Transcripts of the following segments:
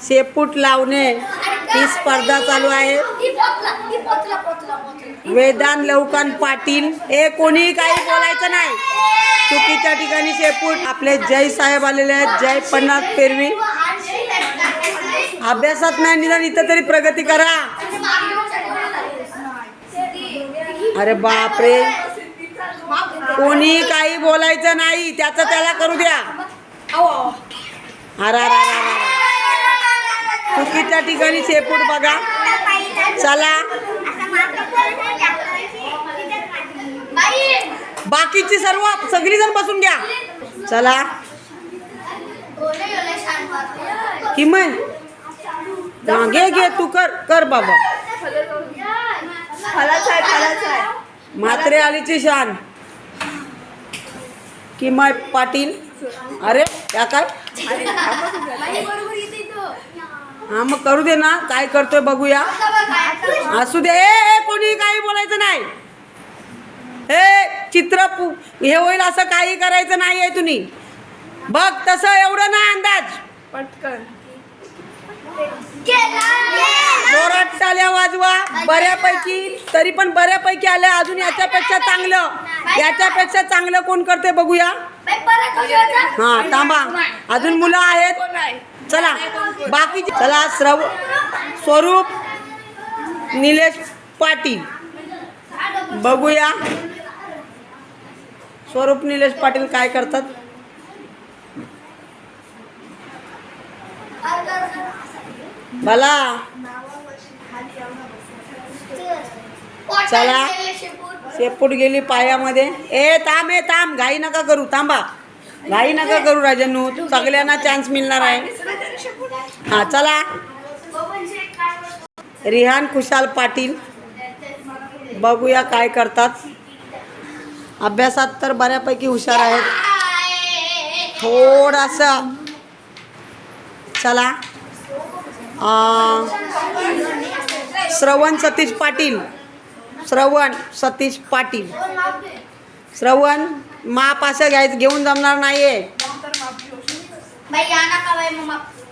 शेपूट लावणे ही स्पर्धा चालू आहे. वेदान लवकान पाटील हे कोणी काही बोलायचं नाही. चुकीच्या ठिकाणी शेपूट. आपले जय साहेब आलेले आहेत. जय पन्नास पेरवी. अभ्यासात नाही निदान इथं तरी प्रगती करा. अरे बापरे. कोणी काही बोलायचं नाही. त्याचं त्याला करू द्या. अरे अरे, अरे, अरे. चुकीच्या ठिकाणी शेपूट बघा. चला. बाकीची सर्व सगळी जण बसून घ्या. चला. किमन हा, घे घे तू कर कर बाबा. म्हात्रे आलीची शान. किमय पाटील. अरे या काय? हा मग करू दे ना. काय करतोय बघूया. असू दे. ए, ए, कोणी काही बोलायचं नाही. हे चित्र पु- हे होईल असं काही करायचं नाही आहे तुम्ही. बघ तसं एवढं ना अंदाज. पटकन. जोरात टाल्या वाजवा. बऱ्यापैकी तरी पण बऱ्यापैकी आलं अजून याच्यापेक्षा चांगलं. याच्यापेक्षा चांगलं कोण करते बघूया. हा थांबा. अजून मुलं आहेत. चला बाकी चला श्रव स्वरूप निलेश पाटील. बघूया. स्वरूप निलेश पाटील काय करतात? भला चला. शेपूट गेली पायामध्ये. ए थांब ए थांब. घाई नका करू थांबा. घाई नका करू राजनू सगळ्यांना चान्स मिळणार आहे. हा चला. रिहान खुशाल पाटील. बघूया काय करतात. अभ्यासात तर बऱ्यापैकी हुशार आहेत. थोडासा. चला. श्रवण सतीश पाटील. श्रवण सतीश पाटील. श्रवण माप असं घ्यायचं घेऊन जमणार नाही आहे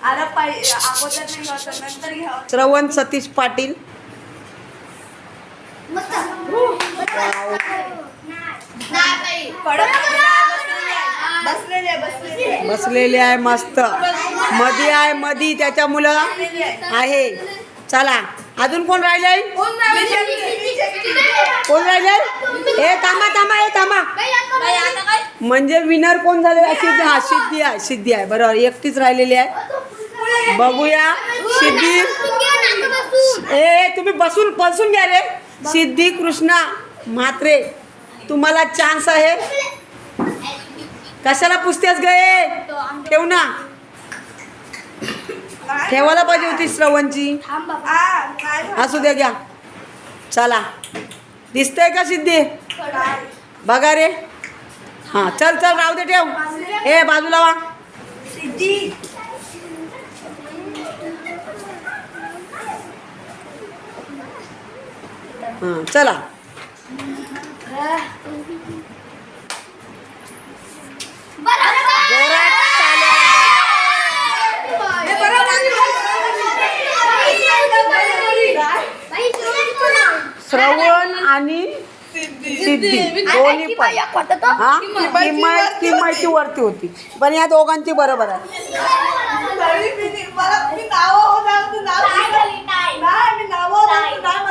आला पाहिजे अगोदर नाही घ्यावं नंतर घ्यावं श्रवण सतीश पाटील. बसलेले बसलेले बसलेले आहे मस्त. मधी आहे मधी. त्याच्या मुलं आहे. चला. अजून कोण राहिले कोण राहिले ए थांबा थांबा ए थांबा. म्हणजे विनर कोण झाले सिद्धी हा सिद्धी आहे सिद्धी आहे. बरोबर एकटीच राहिलेली आहे. बघूया. सिद्धी. ए तुम्ही बसून बसून घ्या रे. सिद्धी कृष्णा म्हात्रे तुम्हाला चान्स आहे. कशाला पुसतेस गए ठेव ना. ठेवायला पाहिजे होती श्रवणची. असू द्या घ्या. चला. दिसतंय का सिद्धी? बघा रे. हां चल चल राहू दे ठेव. ए बाजूला वा. सिद्धी. हां चला. श्रवण आणि सिद्धी. दोन्ही पण. हा? वरती होती. पण या दोघांची बरोबर आहे. नाव